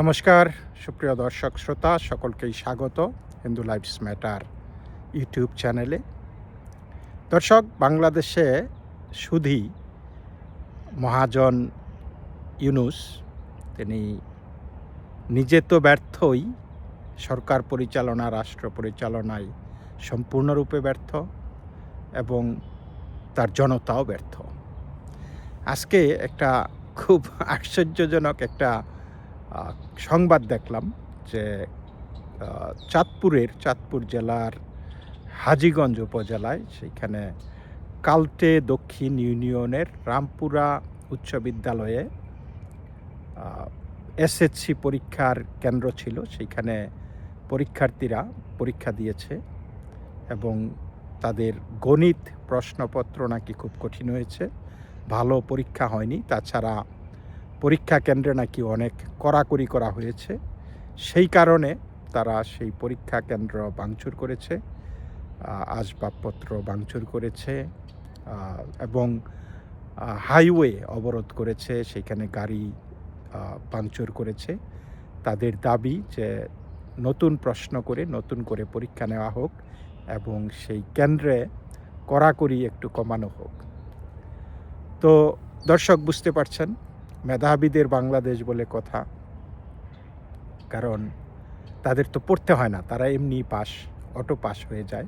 নমস্কার, সুপ্রিয় দর্শক শ্রোতা, সকলকেই স্বাগত হিন্দু লাইফস ম্যাটার ইউটিউব চ্যানেলে। দর্শক, বাংলাদেশে সুধী মহাজন ইউনুস, তিনি নিজে তো ব্যর্থই সরকার পরিচালনা, রাষ্ট্র পরিচালনায় সম্পূর্ণরূপে ব্যর্থ এবং তার জনতাও ব্যর্থ। আজকে একটা খুব আশ্চর্যজনক একটা সংবাদ দেখলাম যে চাঁদপুরের, চাঁদপুর জেলার হাজীগঞ্জ উপজেলায় সেইখানে কালটে দক্ষিণ ইউনিয়নের রামপুরা উচ্চ বিদ্যালয়ে এসএসসি পরীক্ষার কেন্দ্র ছিল। সেইখানে পরীক্ষার্থীরা পরীক্ষা দিয়েছে এবং তাদের গণিত প্রশ্নপত্র নাকি খুব কঠিন হয়েছে। ভালো পরীক্ষা হয়নি। তাছাড়া পরীক্ষা কেন্দ্রে নাকি অনেক কড়াকড়ি করা হয়েছে। সেই কারণে তারা সেই পরীক্ষা কেন্দ্র ভাঙচুর করেছে আসবাবপত্র ভাঙচুর করেছে এবং হাইওয়ে অবরোধ করেছে, সেখানে গাড়ি ভাঙচুর করেছে। তাদের দাবি যে নতুন প্রশ্ন করে নতুন করে পরীক্ষা নেওয়া হোক এবং সেই কেন্দ্রে কড়াকড়ি একটু কমানো হোক। তো দর্শক বুঝতে পারছেন মেধাবীদের বাংলাদেশ বলে কথা। কারণ তাদের তো পড়তে হয় না, তারা এমনি পাস, অটো পাস হয়ে যায়।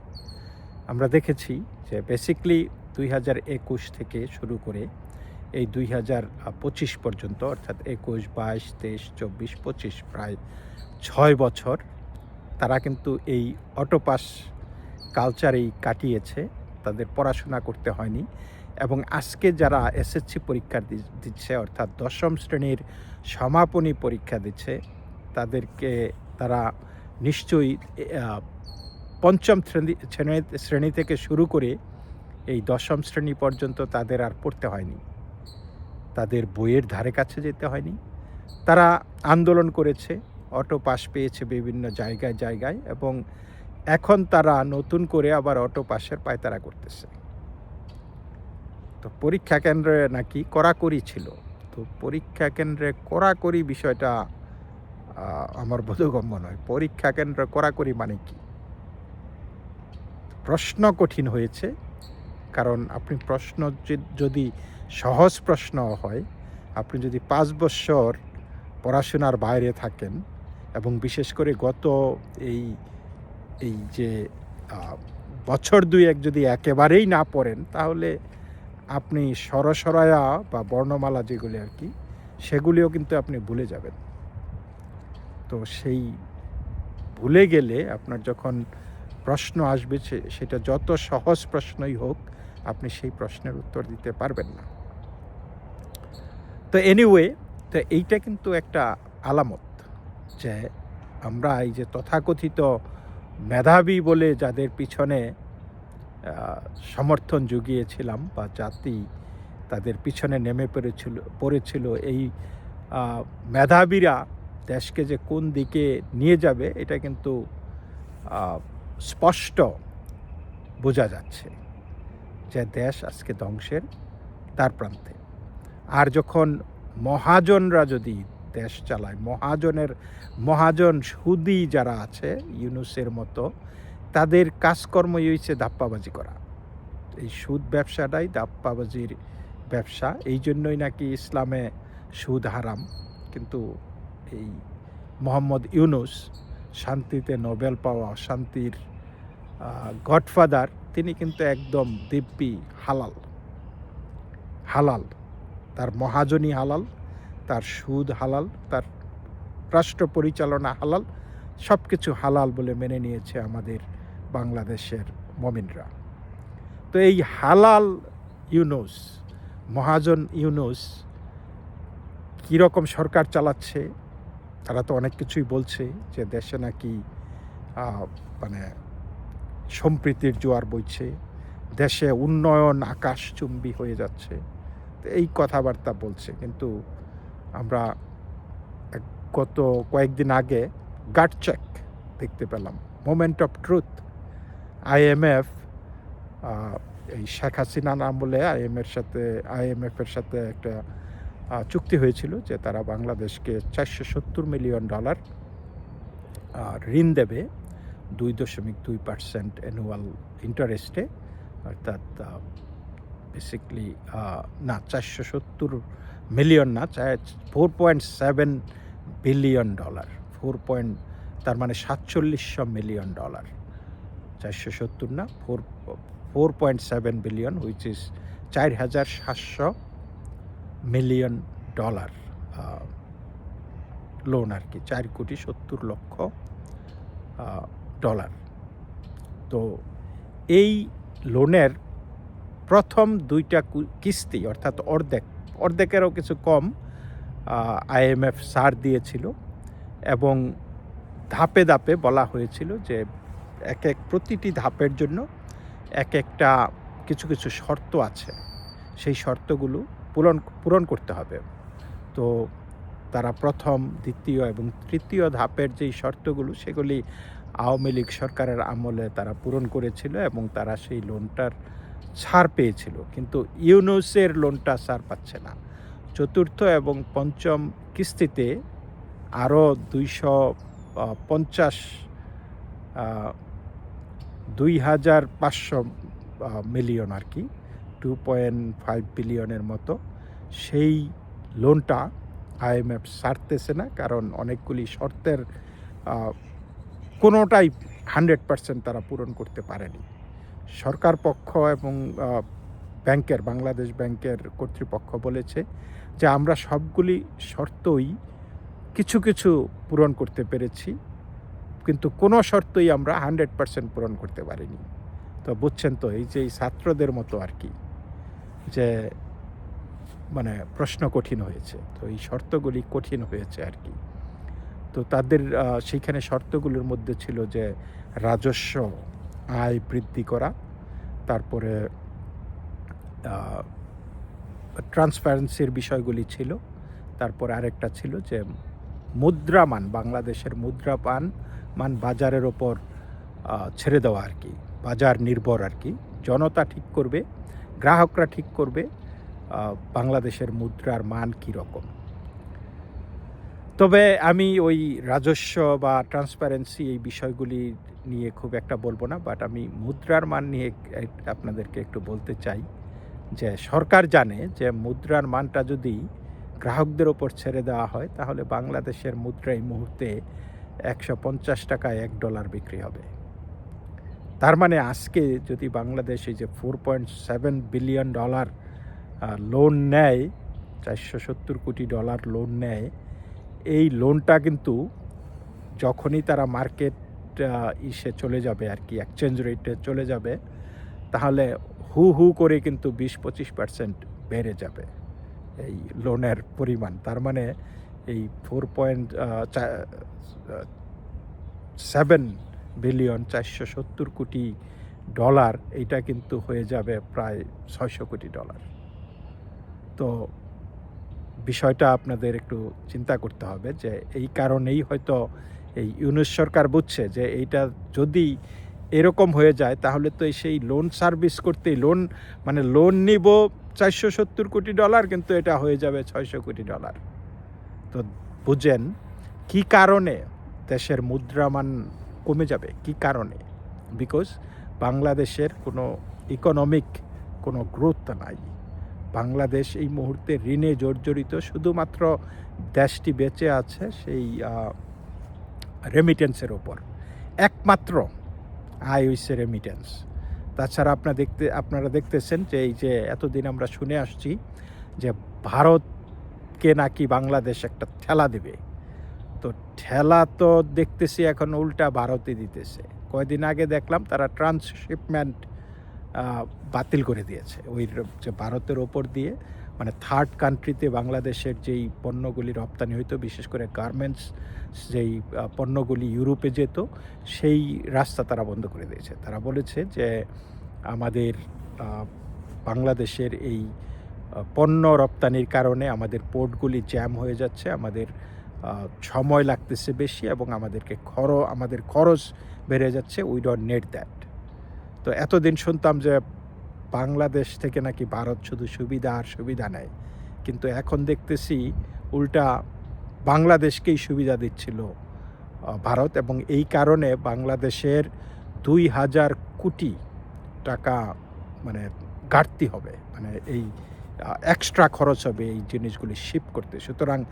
আমরা দেখেছি যে বেসিকলি দুই হাজার একুশ থেকে শুরু করে এই দুই হাজার পঁচিশ পর্যন্ত, অর্থাৎ একুশ, বাইশ, তেইশ, চব্বিশ, পঁচিশ, প্রায় ছয় বছর তারা কিন্তু এই অটোপাস কালচারেই কাটিয়েছে। তাদের পড়াশোনা করতে হয়নি। এবং আজকে যারা এসএসসি পরীক্ষা দিচ্ছে, অর্থাৎ দশম শ্রেণির সমাপনী পরীক্ষা দিচ্ছে, তাদেরকে তারা নিশ্চয়ই পঞ্চম শ্রেণী- শ্রেণি থেকে শুরু করে এই দশম শ্রেণি পর্যন্ত তাদের আর পড়তে হয়নি। তাদের বইয়ের ধারে কাছে যেতে হয়নি। তারা আন্দোলন করেছে, অটো পাস পেয়েছে বিভিন্ন জায়গায় জায়গায় এবং এখন তারা নতুন করে আবার অটো পাসের পায়তারা করতেছে। তো পরীক্ষা কেন্দ্রে নাকি কড়াকড়ি ছিল। তো পরীক্ষা কেন্দ্রে কড়াকড়ি বিষয়টা আমার বোধগম্য নয়। পরীক্ষা কেন্দ্রে কড়াকড়ি মানে কি? প্রশ্ন কঠিন হয়েছে, কারণ আপনি প্রশ্ন যদি সহজ প্রশ্ন হয়, আপনি যদি পাঁচ বছর পড়াশোনার বাইরে থাকেন এবং বিশেষ করে গত এই এই যে বছর দুই এক যদি একেবারেই না পড়েন, তাহলে আপনি সরসরায়া বা বর্ণমালা যেগুলি আর কি, সেগুলিও কিন্তু আপনি ভুলে যাবেন। তো সেই ভুলে গেলে আপনার যখন প্রশ্ন আসবে সেটা যত সহজ প্রশ্নই হোক, আপনি সেই প্রশ্নের উত্তর দিতে পারবেন না। তো এনিওয়ে তো এইটা কিন্তু একটা আলামত যে আমরা এই যে তথাকথিত মেধাবী বলে যাদের পিছনে সমর্থন জুগিয়েছিলাম বা জাতি তাদের পিছনে নেমে পড়েছিল পড়েছিল। এই মেধাবীরা দেশকে যে কোন দিকে নিয়ে যাবে, এটা কিন্তু স্পষ্ট বোঝা যাচ্ছে যে দেশ আজকে ধ্বংসের তার প্রান্তে। আর যখন মহাজনরা যদি দেশ চালায়, মহাজনের, মহাজন সুদি যারা আছে, ইউনুসের মতো তাদের কাজকর্মই হয়েছে ধাপ্পাবাজি করা। এই সুদ ব্যবসাটাই ধাপ্পাবাজির ব্যবসা। এই জন্যই নাকি ইসলামে সুদ হারাম। কিন্তু এই মোহাম্মদ ইউনুস শান্তিতে নোবেল পাওয়া, শান্তির গডফাদার, তিনি কিন্তু একদম দিব্যি হালাল। হালাল। তার মহাজনী হালাল, তার সুদ হালাল, তার রাষ্ট্র পরিচালনা হালাল সব কিছু হালাল বলে মেনে নিয়েছে আমাদের বাংলাদেশের মমিনরা। তো এই হালাল ইউনুস, মহাজন ইউনুস কীরকম সরকার চালাচ্ছে? তারা তো অনেক কিছুই বলছে যে দেশে নাকি মানে সম্প্রীতির জোয়ার বইছে, দেশে উন্নয়ন আকাশচুম্বী হয়ে যাচ্ছে। এই কথাবার্তা বলছে। কিন্তু আমরা গত কয়েকদিন আগে গাট চেক দেখতে পেলাম। মোমেন্ট অফ ট্রুথ আইএমএফ এই শেখ হাসিনা নাম বলে আইএমএর সাথে আইএমএফের সাথে একটা চুক্তি হয়েছিল যে তারা বাংলাদেশকে চারশো সত্তর মিলিয়ন ডলার ঋণ দেবে দুই দশমিক দুই পার্সেন্ট অ্যানুয়াল ইন্টারেস্টে, অর্থাৎ বেসিকলি না, চারশো সত্তর মিলিয়ন না four point seven billion dollar four point তার মানে সাতচল্লিশশো মিলিয়ন ডলার। চারশো সত্তর না four four point seven billion which is চার হাজার সাতশো মিলিয়ন ডলার লোন আর কি, চার কোটি সত্তর লক্ষ ডলার তো এই লোনের প্রথম দুইটা কিস্তি, অর্থাৎ অর্ধেক, অর্ধেকেরও কিছু কম আইএমএফ সার দিয়েছিল এবং ধাপে ধাপে বলা হয়েছিল যে এক এক প্রতিটি ধাপের জন্য এক একটা কিছু কিছু শর্ত আছে। সেই শর্তগুলো পূরণ পূরণ করতে হবে। তো তারা প্রথম, দ্বিতীয় এবং তৃতীয় ধাপের যেই শর্তগুলো সেগুলি আওয়ামী লীগ সরকারের আমলে তারা পূরণ করেছিল এবং তারা সেই লোনটার ছাড় পেয়েছিল। কিন্তু ইউনুসের লোনটা ছাড় পাচ্ছে না। চতুর্থ এবং পঞ্চম কিস্তিতে আরও দুইশো পঞ্চাশ দুই হাজার পাঁচশো মিলিয়ন আর কি টু পয়েন্ট ফাইভ বিলিয়নের মতো। সেই লোনটা আইএমএফ সারতেছে না, কারণ অনেকগুলি শর্তের কোনোটাই হান্ড্রেড পার্সেন্ট তারা পূরণ করতে পারেনি। সরকার পক্ষ এবং ব্যাংকের, বাংলাদেশ ব্যাংকের কর্তৃপক্ষ বলেছে যে আমরা সবগুলি শর্তই কিছু কিছু পূরণ করতে পেরেছি। কিন্তু কোনো শর্তই আমরা হান্ড্রেড পার্সেন্ট পূরণ করতে পারিনি। তো বুঝছেন তো, এই যে ছাত্রদের মতো আর কি, যে মানে প্রশ্ন কঠিন হয়েছে, তো এই শর্তগুলি কঠিন হয়েছে আর কি। তো তাদের সেইখানে শর্তগুলোর মধ্যে ছিল যে রাজস্ব আয় বৃদ্ধি করা, তারপরে ট্রান্সপারেন্সির বিষয়গুলি ছিল, তারপরে আরেকটা ছিল যে মুদ্রামান, বাংলাদেশের মুদ্রাপান মান বাজারের ওপর ছেড়ে দেওয়া আর কি। বাজার নির্ভর আর কি। জনতা ঠিক করবে, গ্রাহকরা ঠিক করবে বাংলাদেশের মুদ্রার মান কী রকম। তবে আমি ওই রাজস্ব বা ট্রান্সপারেন্সি এই বিষয়গুলি নিয়ে খুব একটা বলব না বাট আমি মুদ্রার মান নিয়ে আপনাদেরকে একটু বলতে চাই যে সরকার জানে যে মুদ্রার মানটা যদি গ্রাহকদের ওপর ছেড়ে দেওয়া হয়, তাহলে বাংলাদেশের মুদ্রা এই মুহূর্তে একশো পঞ্চাশ টাকায় এক ডলার বিক্রি হবে। তার মানে আজকে যদি বাংলাদেশ এই যে four point seven billion dollar loan নেয়, চারশো সত্তর কোটি ডলার লোন নেয়, এই লোনটা কিন্তু যখনই তারা মার্কেট ইসে চলে যাবে আর কি এক্সচেঞ্জ রেটে চলে যাবে, তাহলে হু হু করে কিন্তু বিশ পঁচিশ পার্সেন্ট বেড়ে যাবে এই লোনের পরিমাণ। তার মানে এই ফোর পয়েন্ট সেভেন বিলিয়ন চারশো সত্তর কোটি ডলার এইটা কিন্তু হয়ে যাবে প্রায় ছয়শো কোটি ডলার তো বিষয়টা আপনাদের একটু চিন্তা করতে হবে যে এই কারণেই হয়তো এই ইউনুস সরকার বুঝছে যে এইটা যদি এরকম হয়ে যায়, তাহলে তো সেই লোন সার্ভিস করতে লোন মানে লোন নিব চারশো সত্তর কোটি ডলার কিন্তু এটা হয়ে যাবে ছয়শো কোটি ডলার তো বুঝেন, কি কারণে দেশের মুদ্রামান কমে যাবে? কি কারণে? বিকজ বাংলাদেশের কোনো ইকোনমিক কোনো গ্রোথ নাই। বাংলাদেশ এই মুহূর্তে ঋণে জর্জরিত, শুধুমাত্র দেশটি বেঁচে আছে সেই রেমিটেন্সের ওপর। একমাত্র আয় হইছে রেমিটেন্স তাছাড়া আপনারা দেখতে, আপনারা দেখতেছেন যে এই যে এতদিন আমরা শুনে আসছি যে ভারতকে নাকি বাংলাদেশ একটা ঠেলা দেবে? তো ঠেলা তো দেখতেছি এখন উল্টা ভারতে দিতেছে। কয়দিন আগে দেখলাম তারা ট্রান্সশিপমেন্ট বাতিল করে দিয়েছে। ওই যে ভারতের ওপর দিয়ে মানে থার্ড কান্ট্রিতে বাংলাদেশের যেই পণ্যগুলি রপ্তানি হইতো, বিশেষ করে গার্মেন্টস যেই পণ্যগুলি ইউরোপে যেত, সেই রাস্তা তারা বন্ধ করে দিয়েছে। তারা বলেছে যে আমাদের বাংলাদেশের এই পণ্য রপ্তানির কারণে আমাদের পোর্টগুলি জ্যাম হয়ে যাচ্ছে, আমাদের সময় লাগতেছে বেশি এবং আমাদেরকে খর, আমাদের খরচ বেড়ে যাচ্ছে উই ডোন্ট নেট দ্যাট তো এতদিন শুনতাম যে বাংলাদেশ থেকে নাকি ভারত শুধু সুবিধা আর সুবিধা নেয় কিন্তু এখন দেখতেছি উল্টা বাংলাদেশকেই সুবিধা দিচ্ছিল ভারত এবং এই কারণে বাংলাদেশের দুই হাজার কোটি টাকা মানে ঘাটতি হবে মানে এই এক্সট্রা খরচ হবে এই জিনিসগুলি শিপ করতে। সুতরাং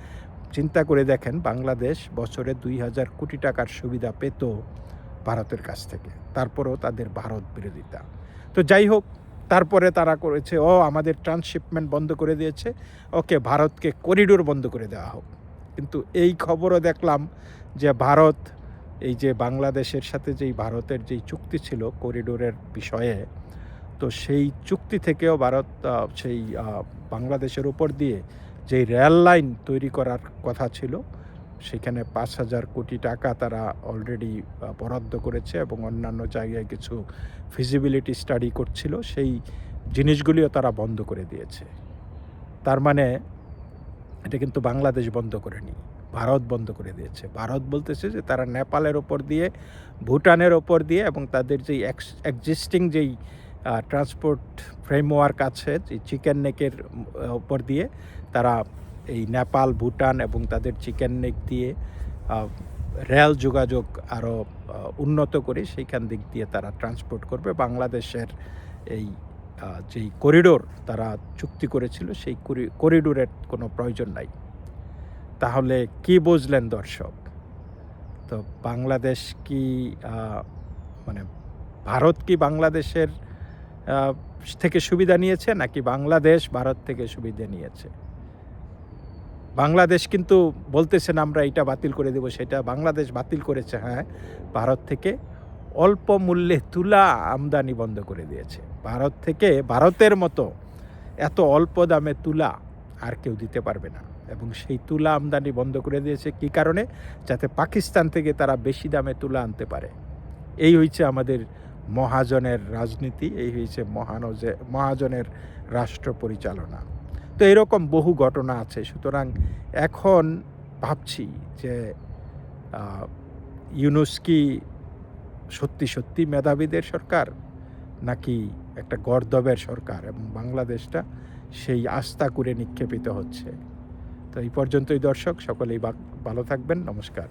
চিন্তা করে দেখেন বাংলাদেশ বছরে দুই হাজার কোটি টাকার সুবিধা পেত ভারতের কাছ থেকে। তারপরেও তাদের ভারত বিরোধিতা। তো যাই হোক, তারপরে তারা করেছে, ও, আমাদের ট্রান্সশিপমেন্ট বন্ধ করে দিয়েছে। ওকে, ভারতকে করিডোর বন্ধ করে দেওয়া হোক। কিন্তু এই খবরও দেখলাম যে ভারত, এই যে বাংলাদেশের সাথে যেই ভারতের যেই চুক্তি ছিল করিডোরের বিষয়ে তো সেই চুক্তি থেকেও ভারত সেই বাংলাদেশের উপর দিয়ে যেই রেল লাইন তৈরি করার কথা ছিল, সেখানে পাঁচ হাজার কোটি টাকা তারা অলরেডি বরাদ্দ করেছে এবং অন্যান্য জায়গায় কিছু ফিজিবিলিটি স্টাডি করছিল, সেই জিনিসগুলিও তারা বন্ধ করে দিয়েছে। তার মানে এটা কিন্তু বাংলাদেশ বন্ধ করেনি, ভারত বন্ধ করে দিয়েছে। ভারত বলতেছে যে তারা নেপালের ওপর দিয়ে, ভুটানের ওপর দিয়ে এবং তাদের যেই এক্সিস্টিং যেই ট্রান্সপোর্ট ফ্রেমওয়ার্ক আছে চিকেন নেকের ওপর দিয়ে তারা এই নেপাল, ভুটান এবং তাদের চিকেন নেক দিয়ে রেল যোগাযোগ আরও উন্নত করে সেইখান দিক দিয়ে তারা ট্রান্সপোর্ট করবে। বাংলাদেশের এই যেই করিডোর তারা চুক্তি করেছিল, সেই করিডোরের কোনো প্রয়োজন নাই। তাহলে কি বুঝলেন দর্শক? তো বাংলাদেশ কি মানে ভারত কি বাংলাদেশের থেকে সুবিধা নিয়েছে নাকি বাংলাদেশ, ভারত থেকে সুবিধা নিয়েছে? বাংলাদেশ কিন্তু বলতেছেন আমরা এটা বাতিল করে দেব, সেটা বাংলাদেশ বাতিল করেছে হ্যাঁ ভারত থেকে অল্প মূল্যে তুলা আমদানি বন্ধ করে দিয়েছে। ভারত থেকে, ভারতের মতো এত অল্প দামে তুলা আর কেউ দিতে পারবে না। এবং সেই তুলা আমদানি বন্ধ করে দিয়েছে কি কারণে? যাতে পাকিস্তান থেকে তারা বেশি দামে তুলা আনতে পারে। এই হয়েছে আমাদের মহাজনের রাজনীতি, এই হয়েছে মহানজে মহাজনের রাষ্ট্র পরিচালনা। তো এরকম বহু ঘটনা আছে। সুতরাং এখন ভাবছি যে ইউনুস কি সত্যি সত্যি মেধাবীদের সরকার, নাকি একটা গর্দবের সরকার এবং বাংলাদেশটা সেই আস্থা করে নিক্ষেপিত হচ্ছে? তো এই পর্যন্তই দর্শক, সকলেই ভালো থাকবেন। নমস্কার।